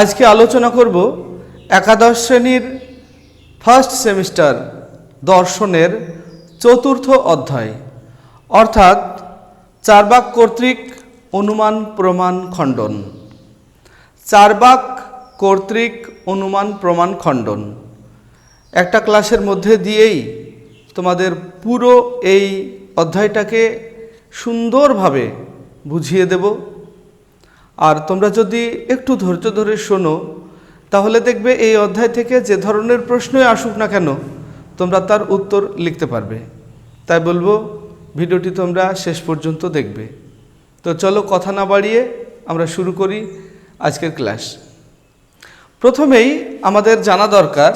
আজকে আলোচনা করব একাদশ শ্রেণির ফার্স্ট সেমিস্টার দর্শনের চতুর্থ অধ্যায়, অর্থাৎ চারবাক কর্তৃক অনুমান প্রমাণ খণ্ডন। চারবাক কর্তৃক অনুমান প্রমাণ খণ্ডন। একটা ক্লাসের মধ্যে দিয়েই তোমাদের পুরো এই অধ্যায়টাকে সুন্দরভাবে বুঝিয়ে দেব। আর তোমরা যদি একটু ধৈর্য ধরে শোনো, তাহলে দেখবে এই অধ্যায় থেকে যে ধরনের প্রশ্নই আসুক না কেন, তোমরা তার উত্তর লিখতে পারবে। তাই বলব, ভিডিওটি তোমরা শেষ পর্যন্ত দেখবে। তো চলো কথা না বাড়িয়ে আমরা শুরু করি আজকের ক্লাস। প্রথমেই আমাদের জানা দরকার,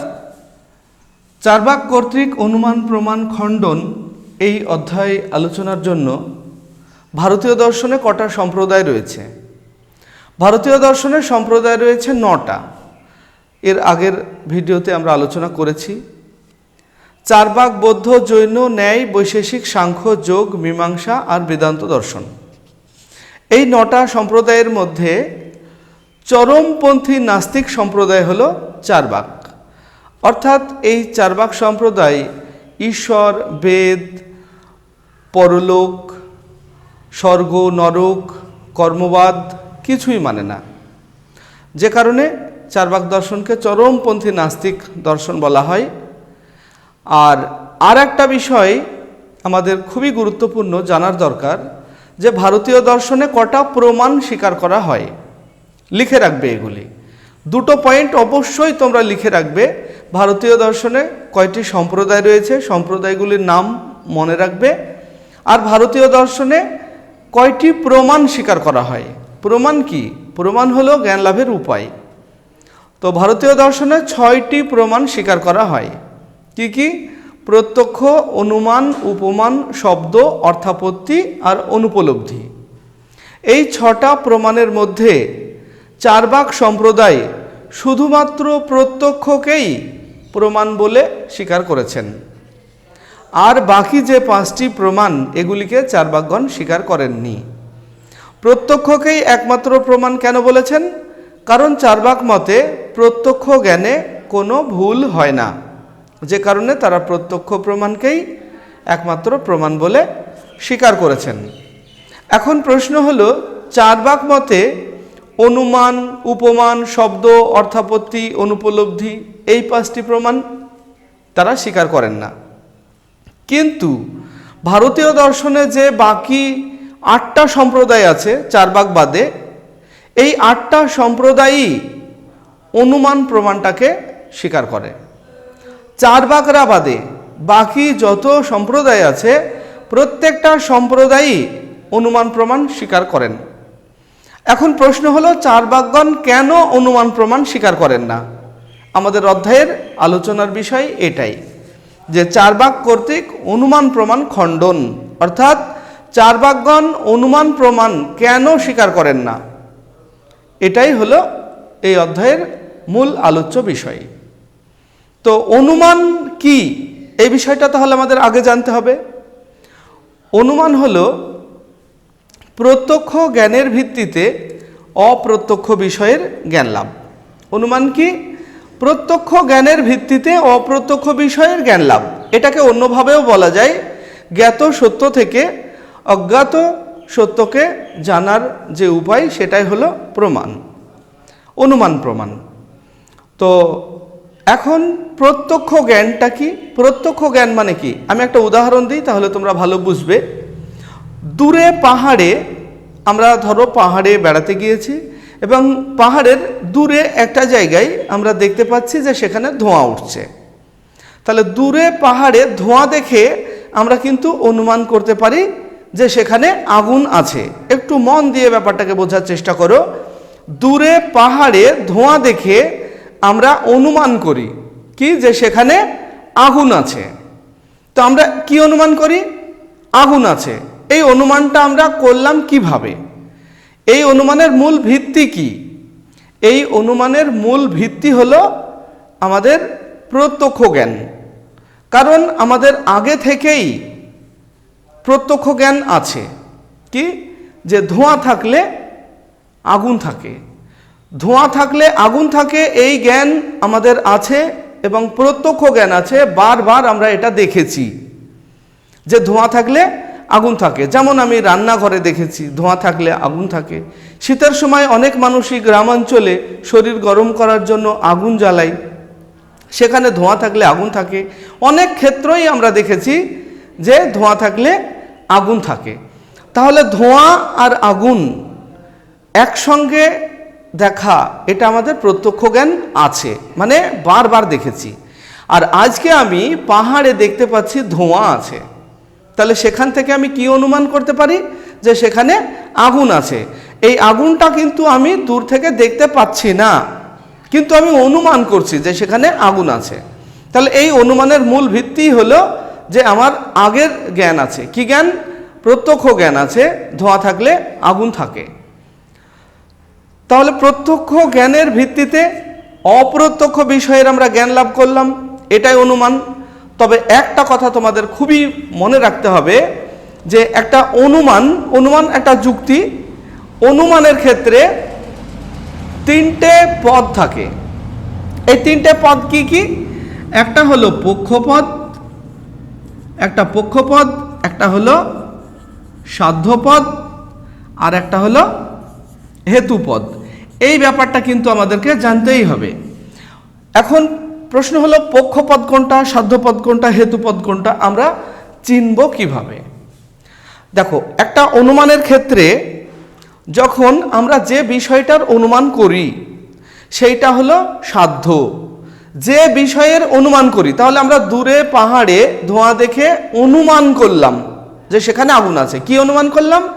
চারবাক কর্তৃক অনুমান প্রমাণ খণ্ডন এই অধ্যায় আলোচনার জন্য ভারতীয় দর্শনে কটা সম্প্রদায় রয়েছে? ভারতীয় দর্শনের সম্প্রদায় রয়েছে নটা। এর আগের ভিডিওতে আমরা আলোচনা করেছি। চারবাক বৌদ্ধ জৈন ন্যায় বৈশেষিক সাংখ্য যোগ মীমাংসা আর বেদান্ত দর্শন। এই নটা সম্প্রদায়ের মধ্যে চরমপন্থী নাস্তিক সম্প্রদায় হল চারবাক অর্থাৎ এই চারবাক সম্প্রদায় ঈশ্বর, বেদ, পরলোক, স্বর্গ, নরক, কর্মবাদ কিছুই মানে না। যে কারণে চারবাক দর্শনকে চরমপন্থী নাস্তিক দর্শন বলা হয়। আর আর একটা বিষয় আমাদের খুবই গুরুত্বপূর্ণ জানার দরকার, যে ভারতীয় দর্শনে কটা প্রমাণ স্বীকার করা হয়। লিখে রাখবে এগুলি। দুটো পয়েন্ট অবশ্যই তোমরা লিখে রাখবে। ভারতীয় দর্শনে কয়টি সম্প্রদায় রয়েছে, সম্প্রদায়গুলির নাম মনে রাখবে। আর ভারতীয় দর্শনে কয়টি প্রমাণ স্বীকার করা হয়। প্রমাণ কি? প্রমাণ হলো জ্ঞান লাভের উপায়। তো ভারতীয় দর্শনে ছয়টি প্রমাণ স্বীকার করা হয়। কি কি? প্রত্যক্ষ, অনুমান, উপমান, শব্দ, অর্থাপত্তি আর অনুপলব্ধি। এই ছটা প্রমাণের মধ্যে চারবাক সম্প্রদায় শুধুমাত্র প্রত্যক্ষকেই প্রমাণ বলে স্বীকার করেছেন। আর বাকি যে পাঁচটি প্রমাণ, এগুলিকে চারবাকগণ স্বীকার করেননি। প্রত্যক্ষকেই একমাত্র প্রমাণ কেন বলেছেন? কারণ চারবাক মতে প্রত্যক্ষ জ্ঞানে কোনো ভুল হয় না। যে কারণে তারা প্রত্যক্ষ প্রমাণকেই একমাত্র প্রমাণ বলে স্বীকার করেছেন। এখন প্রশ্ন হলো, চারবাক মতে অনুমান, উপমান, শব্দ, অর্থাপত্তি, অনুপলব্ধি এই পাঁচটি প্রমাণ তারা স্বীকার করেন না। কিন্তু ভারতীয় দর্শনে যে বাকি আটটা সম্প্রদায় আছে চারবাক বাদে। এই আটটা সম্প্রদায়ই অনুমান প্রমাণটাকে স্বীকার করে। চারবাকরা বাদে বাকি যত সম্প্রদায় আছে, প্রত্যেকটা সম্প্রদায়ই অনুমান প্রমাণ স্বীকার করেন। এখন প্রশ্ন হলো চারবাকগণ কেন অনুমান প্রমাণ স্বীকার করেন না? আমাদের অধ্যায়ের আলোচনার বিষয় এটাই, যে চারবাক কর্তৃক অনুমান প্রমাণ খণ্ডন, অর্থাৎ চারবাকগণ অনুমান প্রমাণ কেন স্বীকার করেন না? এটাই হলো এই অধ্যায়ের মূল আলোচ্য বিষয়। তো অনুমান কি? এই বিষয়টা তাহলে আমাদের আগে জানতে হবে। অনুমান হলো প্রত্যক্ষ জ্ঞানের ভিত্তিতে অপ্রত্যক্ষ বিষয়ের জ্ঞান লাভ। অনুমান কি? প্রত্যক্ষ জ্ঞানের ভিত্তিতে অপ্রত্যক্ষ বিষয়ের জ্ঞান লাভ। এটাকে অন্যভাবেও বলা যায় জ্ঞাত সত্য থেকে অজ্ঞাত সত্যকে জানার যে উপায়, সেটাই হলো প্রমাণ, অনুমান প্রমাণ। তো এখন প্রত্যক্ষ জ্ঞানটা কি? প্রত্যক্ষ জ্ঞান মানে কি? আমি একটা উদাহরণ দিই, তাহলে তোমরা ভালো বুঝবে। দূরে পাহাড়ে, আমরা ধরো পাহাড়ে বেড়াতে গিয়েছি, এবং পাহাড়ের দূরে একটা জায়গায় আমরা দেখতে পাচ্ছি যে সেখানে ধোঁয়া উঠছে। তাহলে দূরে পাহাড়ে ধোঁয়া দেখে আমরা কিন্তু অনুমান করতে পারি যে সেখানে আগুন আছে। একটু মন দিয়ে ব্যাপারটাকে বোঝার চেষ্টা করো। দূরে পাহাড়ে ধোঁয়া দেখে আমরা অনুমান করি কি যে সেখানে আগুন আছে। তো আমরা কি অনুমান করি? আগুন আছে। এই অনুমানটা আমরা করলাম কীভাবে? এই অনুমানের মূল ভিত্তি কি? এই অনুমানের মূল ভিত্তি হলো আমাদের প্রত্যক্ষ জ্ঞান। কারণ আমাদের আগে থেকেই প্রত্যক্ষ জ্ঞান আছে। কি? যে ধোঁয়া থাকলে আগুন থাকে। ধোঁয়া থাকলে আগুন থাকে, এই জ্ঞান আমাদের আছে এবং প্রত্যক্ষ জ্ঞান আছে, বারবার আমরা এটা দেখেছি। যে ধোঁয়া থাকলে আগুন থাকে। যেমন আমি রান্নাঘরে দেখেছি, ধোঁয়া থাকলে আগুন থাকে। শীতের সময় অনেক মানুষই গ্রামাঞ্চলে শরীর গরম করার জন্য আগুন জ্বালায় সেখানে ধোঁয়া থাকলে আগুন থাকে। অনেক ক্ষেত্রই আমরা দেখেছি যে ধোঁয়া থাকলে আগুন থাকে। তাহলে ধোঁয়া আর আগুন একসঙ্গে দেখা, এটা আমাদের প্রত্যক্ষ জ্ঞান আছে। মানে বারবার দেখেছি। আর আজকে আমি পাহাড়ে দেখতে পাচ্ছি ধোঁয়া আছে। তাহলে সেখান থেকে আমি কি অনুমান করতে পারি? যে সেখানে আগুন আছে। এই আগুনটা কিন্তু আমি দূর থেকে দেখতে পাচ্ছি না। কিন্তু আমি অনুমান করছি যে সেখানে আগুন আছে। তাহলে এই অনুমানের মূল ভিত্তি হলো যে আমার আগের জ্ঞান আছে। কি জ্ঞান? প্রত্যক্ষ জ্ঞান আছে, ধোঁয়া থাকলে আগুন থাকে। তাহলে প্রত্যক্ষ জ্ঞানের ভিত্তিতে অপ্রত্যক্ষ বিষয়ের আমরা জ্ঞান লাভ করলাম, এটাই অনুমান। তবে একটা কথা তোমাদের খুবই মনে রাখতে হবে যে একটা অনুমান অনুমান একটা যুক্তি, অনুমানের ক্ষেত্রে তিনটে পদ থাকে। এই তিনটে পদ কি কি? একটা হলো পক্ষপদ একটা পক্ষপদ একটা হলো সাধ্যপদ আর একটা হলো হেতুপদ এই ব্যাপারটা কিন্তু আমাদেরকে জানতেই হবে। এখন প্রশ্ন হলো পক্ষপদ কোনটা সাধ্যপদ কোনটা হেতুপদ কোনটা, আমরা চিনব কীভাবে? দেখো, একটা অনুমানের ক্ষেত্রে যখন আমরা যে বিষয়টার অনুমান করি, সেইটা হলো সাধ্য। যে বিষয়ের অনুমান করি, তাহলে আমরা দূরে পাহাড়ে ধোঁয়া দেখে অনুমান করলাম যে সেখানে আগুন আছে। কি অনুমান করলাম?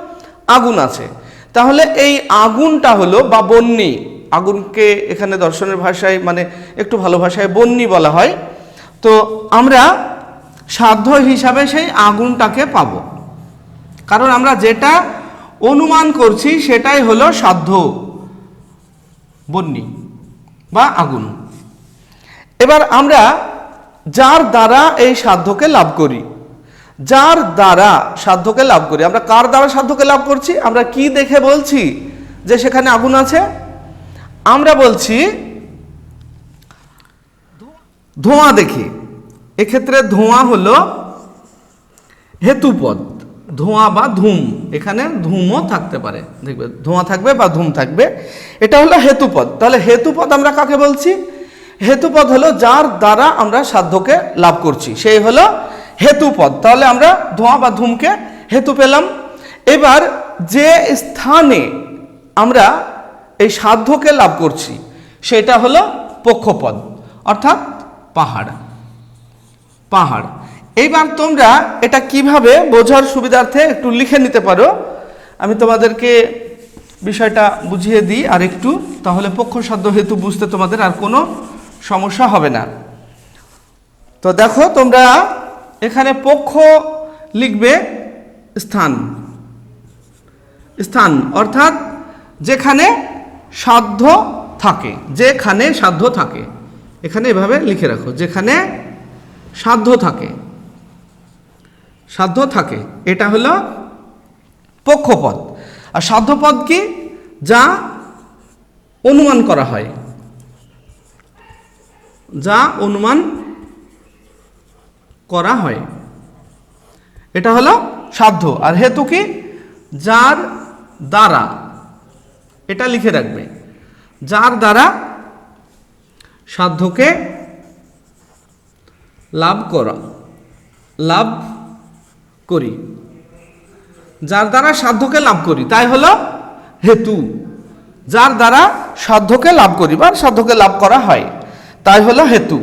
আগুন আছে। তাহলে এই আগুনটা হলো বা বন্যি আগুনকে এখানে দর্শনের ভাষায় মানে একটু ভালো ভাষায় বন্যি বলা হয়। তো আমরা সাধ্য হিসাবে সেই আগুনটাকে পাব। কারণ আমরা যেটা অনুমান করছি সেটাই হলো সাধ্য বন্যি বা আগুন। এবার আমরা যার দ্বারা এই সাধ্যকে লাভ করি? যার দ্বারা সাধ্যকে লাভ করি? আমরা কার দ্বারা সাধ্যকে লাভ করছি? আমরা কি দেখে বলছি যে সেখানে আগুন আছে? আমরা বলছি, ধোঁয়া দেখি। এক্ষেত্রে ধোঁয়া হলো হেতুপদ। ধোঁয়া বা ধূম। এখানে ধূমও থাকতে পারে। দেখবে, ধোঁয়া থাকবে বা ধূম থাকবে। এটা হলো হেতুপদ। তাহলে হেতুপদ আমরা কাকে বলছি? হেতুপদ হলো যার দ্বারা আমরা সাধ্যকে লাভ করছি। সেই হলো হেতুপদ। তাহলে আমরা ধোঁয়া বা ধূমকে হেতু পেলাম। এবার যে স্থানে আমরা এই সাধ্যকে লাভ করছি, সেটা হলো পক্ষপদ, অর্থাৎ পাহাড়। পাহাড়। এইবার তোমরা এটা কীভাবে বোঝার সুবিধার্থে একটু লিখে নিতে পারো। আমি তোমাদেরকে বিষয়টা বুঝিয়ে দিই আর একটু তাহলে পক্ষ সাধ্য হেতু বুঝতে তোমাদের আর কোনো সমস্যা হবে না। তো দেখো তোমরা এখানে পক্ষ লিখবে স্থান। স্থান অর্থাৎ যেখানে সাধ্য থাকে, যেখানে সাধ্য থাকে। এখানে এভাবে লিখে রাখো, যেখানে সাধ্য থাকে। সাধ্য থাকে, এটা হলো পক্ষপদ। আর সাধ্যপদ কি? যা অনুমান করা হয়। যা অনুমান করা হয়। এটা হলো সাধ্য। আর হেতু কি? যার দ্বারা, এটা লিখে রাখবে। যার দ্বারা সাধ্যকে লাভ করা, লাভ করি। যার দ্বারা সাধ্যকে লাভ করি, তাই হলো হেতু। যার দ্বারা সাধ্যকে লাভ করি বা সাধ্যকে লাভ করা হয়। তাই হলো হেতু।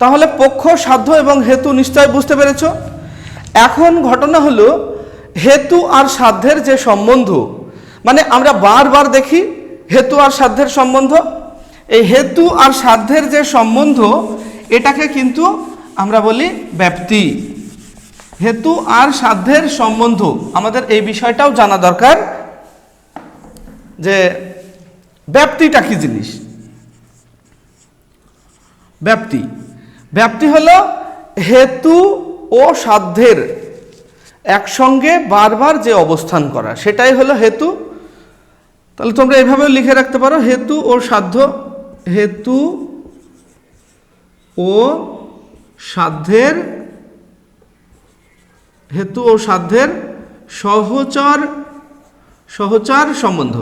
তাহলে পক্ষ, সাধ্য এবং হেতু নিশ্চয় বুঝতে পেরেছ? এখন ঘটনা হলো, হেতু আর সাধ্যের যে সম্বন্ধ মানে আমরা বারবার দেখি হেতু আর সাধ্যের সম্বন্ধ। এই হেতু আর সাধ্যের যে সম্বন্ধ, এটাকে কিন্তু আমরা বলি ব্যাপ্তি। হেতু আর সাধ্যের সম্বন্ধ, আমাদের এই বিষয়টাও জানা দরকার যে ব্যাপ্তিটা কি জিনিস? ব্যাপ্তি। ব্যাপ্তি হলো হেতু ও সাধ্যের একসঙ্গে বারবার যে অবস্থান করা, সেটাই হলো হেতু। তাহলে তোমরা এভাবেও লিখে রাখতে পারো, হেতু ও সাধ্য, হেতু ও সাধ্যের, হেতু ও সাধ্যের সহচর, সহচার সম্বন্ধ।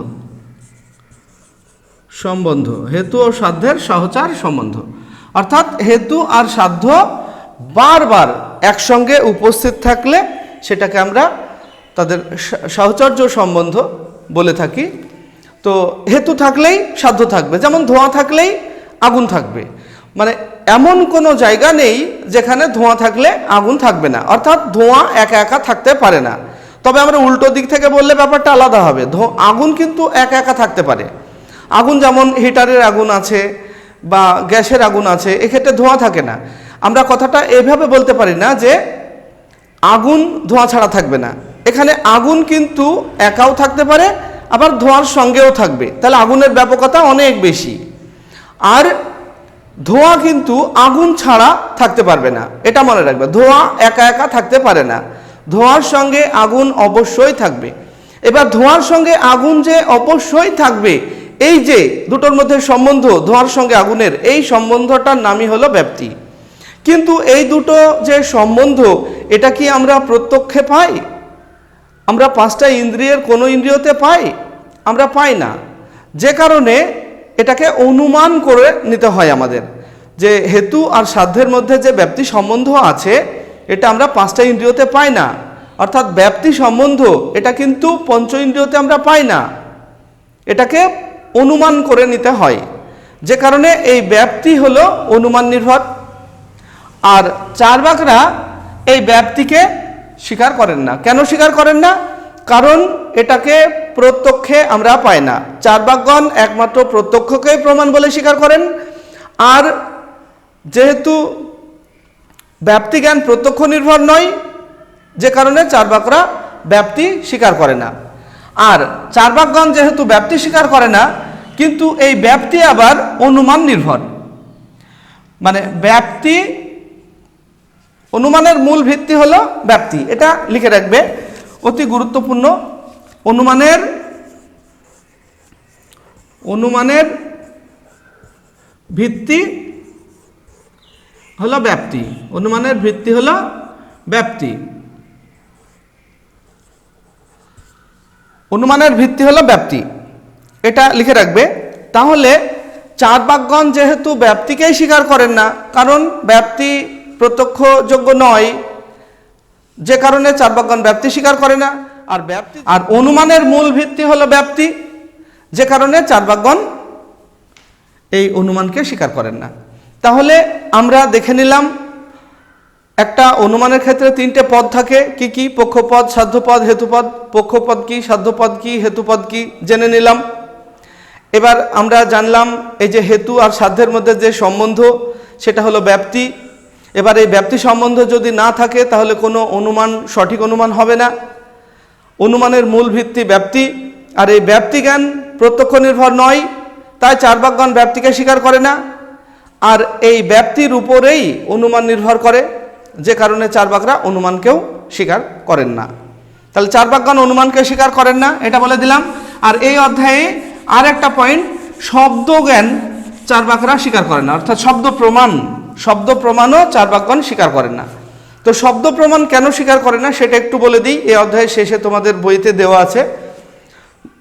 সম্বন্ধ, হেতু ও সাধ্যের সহচার সম্বন্ধ। অর্থাৎ হেতু আর সাধ্য বারবার একসঙ্গে উপস্থিত থাকলে সেটাকে আমরা তাদের সাহচর্য সম্বন্ধ বলে থাকি। তো হেতু থাকলেই সাধ্য থাকবে, যেমন ধোঁয়া থাকলেই আগুন থাকবে। মানে এমন কোনো জায়গা নেই যেখানে ধোঁয়া থাকলে আগুন থাকবে না। অর্থাৎ ধোঁয়া একা একা থাকতে পারে না। তবে আমরা উল্টো দিক থেকে বললে ব্যাপারটা আলাদা হবে। আগুন কিন্তু একা একা থাকতে পারে। আগুন যেমন হিটারের আগুন আছে বা গ্যাসের আগুন আছে, এক্ষেত্রে ধোঁয়া থাকে না। আমরা কথাটা এভাবে বলতে পারি না যে আগুন ধোঁয়া ছাড়া থাকবে না। এখানে আগুন কিন্তু একাও থাকতে পারে, আবার ধোঁয়ার সঙ্গেও থাকবে। তাহলে আগুনের ব্যাপকতা অনেক বেশি। আর ধোঁয়া কিন্তু আগুন ছাড়া থাকতে পারবে না। এটা মনে রাখবে, ধোঁয়া একা একা থাকতে পারে না। ধোঁয়ার সঙ্গে আগুন অবশ্যই থাকবে। এবার ধোঁয়ার সঙ্গে আগুন যে অবশ্যই থাকবে এই যে দুটোর মধ্যে সম্বন্ধ, ধোঁয়ার সঙ্গে আগুনের, এই সম্বন্ধটার নামই হলো ব্যাপ্তি। কিন্তু এই দুটো যে সম্বন্ধ, এটা কি আমরা প্রত্যক্ষে পাই? আমরা পাঁচটা ইন্দ্রিয়ের কোনো ইন্দ্রিয়তে পাই? আমরা পাই না। যে কারণে এটাকে অনুমান করে নিতে হয় আমাদের। যে হেতু আর সাধ্যের মধ্যে যে ব্যাপ্তি সম্বন্ধ আছে, এটা আমরা পাঁচটা ইন্দ্রিয়তে পাই না। অর্থাৎ ব্যাপ্তি সম্বন্ধ, এটা কিন্তু পঞ্চ ইন্দ্রিয়তে আমরা পাই না। এটাকে অনুমান করে নিতে হয়। যে কারণে এই ব্যাপ্তি হল অনুমান নির্ভর। আর চারবাকরা এই ব্যাপ্তিকে স্বীকার করেন না। কেন স্বীকার করেন না? কারণ এটাকে প্রত্যক্ষে আমরা পাই না। চারবাকগণ একমাত্র প্রত্যক্ষকেই প্রমাণ বলে স্বীকার করেন। আর যেহেতু ব্যাপ্তি জ্ঞান প্রত্যক্ষ নির্ভর নয়, যে কারণে চারবাকরা ব্যাপ্তি স্বীকার করে না। আর চারবাকগণ যেহেতু ব্যাপ্তি স্বীকার করে না, কিন্তু এই ব্যাপ্তি আবার অনুমান নির্ভর। মানে ব্যাপ্তি, অনুমানের মূল ভিত্তি হলো ব্যাপ্তি। এটা লিখে রাখবে, অতি গুরুত্বপূর্ণ। অনুমানের অনুমানের ভিত্তি হলো ব্যাপ্তি। অনুমানের ভিত্তি হলো ব্যাপ্তি। অনুমানের ভিত্তি হলো ব্যাপ্তি। এটা লিখে রাখবে, তাহলে চার বাকগণ যেহেতু ব্যাপ্তিকেই স্বীকার করেন না, কারণ ব্যাপ্তি প্রত্যক্ষযোগ্য নয়, যে কারণে চার বাকগণ ব্যাপ্তি স্বীকার করে না, আর ব্যাপ্তি আর অনুমানের মূল ভিত্তি হলো ব্যাপ্তি, যে কারণে চার বাকগণ এই অনুমানকে স্বীকার করেন না। তাহলে আমরা দেখে নিলাম একটা অনুমানের ক্ষেত্রে তিনটে পদ থাকে। কি কি? পক্ষপদ, সাধ্যপদ, হেতুপদ। পক্ষপদ কি, সাধ্যপদ কি, হেতুপদ কি? জেনে নিলাম। এবার আমরা জানলাম এই যে হেতু আর সাধ্যের মধ্যে যে সম্বন্ধ, সেটা হলো ব্যাপ্তি। এবার এই ব্যাপ্তি সম্বন্ধ যদি না থাকে, তাহলে কোনো অনুমান, সঠিক অনুমান হবে না। অনুমানের মূল ভিত্তি ব্যাপ্তি। আর এই ব্যাপ্তি জ্ঞান প্রত্যক্ষ নির্ভর নয়, তাই চারবাকগণ ব্যাপ্তিকে স্বীকার করে না। আর এই ব্যাপ্তির উপরেই অনুমান নির্ভর করে। যে কারণে চারবাকরা অনুমানকেও স্বীকার করেন না। তাহলে চারবাকগণ অনুমানকে স্বীকার করেন না, এটা বলে দিলাম। আর এই অধ্যায়ে আর একটা পয়েন্ট শব্দ জ্ঞান চারবাকরা স্বীকার করেন না। অর্থাৎ শব্দ প্রমাণ, শব্দ প্রমাণও চারবাকগণ স্বীকার করেন না। তো শব্দ প্রমাণ কেন স্বীকার করে না, সেটা একটু বলে দিই। এই অধ্যায়ের শেষে তোমাদের বইতে দেওয়া আছে।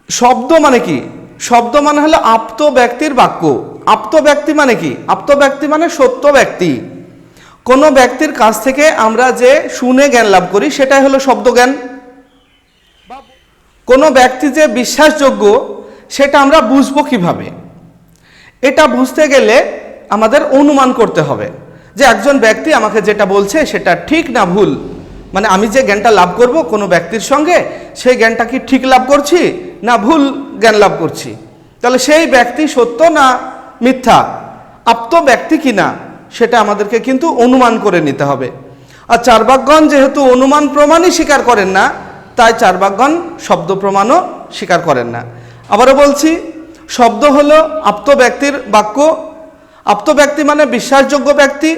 শব্দ মানে কি? শব্দ মানে হলো আপ্ত ব্যক্তির বাক্য। আপ্ত ব্যক্তি মানে কি? আপ্ত ব্যক্তি মানে সত্য ব্যক্তি। কোনো ব্যক্তির কাছ থেকে আমরা যে শুনে জ্ঞান লাভ করি, সেটাই হলো শব্দ জ্ঞান কোনো ব্যক্তি যে বিশ্বাসযোগ্য, সেটা আমরা বুঝব কীভাবে? এটা বুঝতে গেলে আমাদের অনুমান করতে হবে যে একজন ব্যক্তি আমাকে যেটা বলছে, সেটা ঠিক না ভুল। মানে আমি যে জ্ঞানটা লাভ করব কোনো ব্যক্তির সঙ্গে, সেই জ্ঞানটা কি ঠিক লাভ করছি না ভুল জ্ঞান লাভ করছি? তাহলে সেই ব্যক্তি সত্য না মিথ্যা? আপ্ত ব্যক্তি কি না? সেটা আমাদেরকে কিন্তু অনুমান করে নিতে হবে। আর চারবাকগণ যেহেতু অনুমান প্রমাণই স্বীকার করেন না, তাই চারবাকগণ শব্দ প্রমাণও স্বীকার করেন না। আবারও বলছি, শব্দ হলো আপ্ত ব্যক্তির বাক্য। আপ্ত ব্যক্তি মানে বিশ্বাসযোগ্য ব্যক্তি।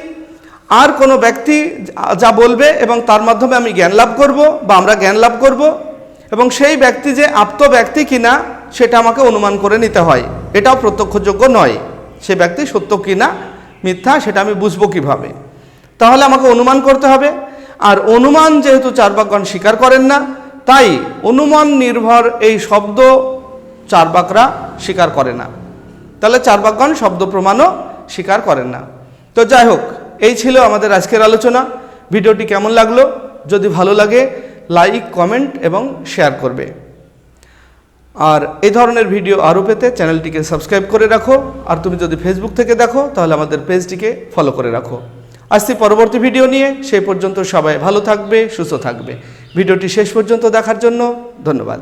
আর কোনো ব্যক্তি যা বলবে এবং তার মাধ্যমে আমি জ্ঞান লাভ করব বা আমরা জ্ঞান লাভ করব এবং সেই ব্যক্তি যে আপ্ত ব্যক্তি কিনা সেটা আমাকে অনুমান করে নিতে হয়। এটাও প্রত্যক্ষযোগ্য নয়। সে ব্যক্তি সত্য কি না মিথ্যা সেটা আমি বুঝব কীভাবে? তাহলে আমাকে অনুমান করতে হবে। আর অনুমান যেহেতু চারবাকগণ স্বীকার করেন না, তাই অনুমান নির্ভর এই শব্দ চারবাকরা স্বীকার করে না। তাহলে চারবাকগণ শব্দ প্রমাণও স্বীকার করেন না। তো যাই হোক, এই ছিল আমাদের আজকের আলোচনা। ভিডিওটি কেমন লাগল? যদি ভালো লাগে, লাইক, কমেন্ট এবং শেয়ার করবে। আর এই ধরনের ভিডিও আরও পেতে চ্যানেলটিকে সাবস্ক্রাইব করে রাখো। আর তুমি যদি ফেসবুক থেকে দেখো, তাহলে আমাদের পেজটিকে ফলো করে রাখো। আসছি পরবর্তী ভিডিও নিয়ে। সেই পর্যন্ত সবাই ভালো থাকবে, সুস্থ থাকবে। ভিডিওটি শেষ পর্যন্ত দেখার জন্য ধন্যবাদ।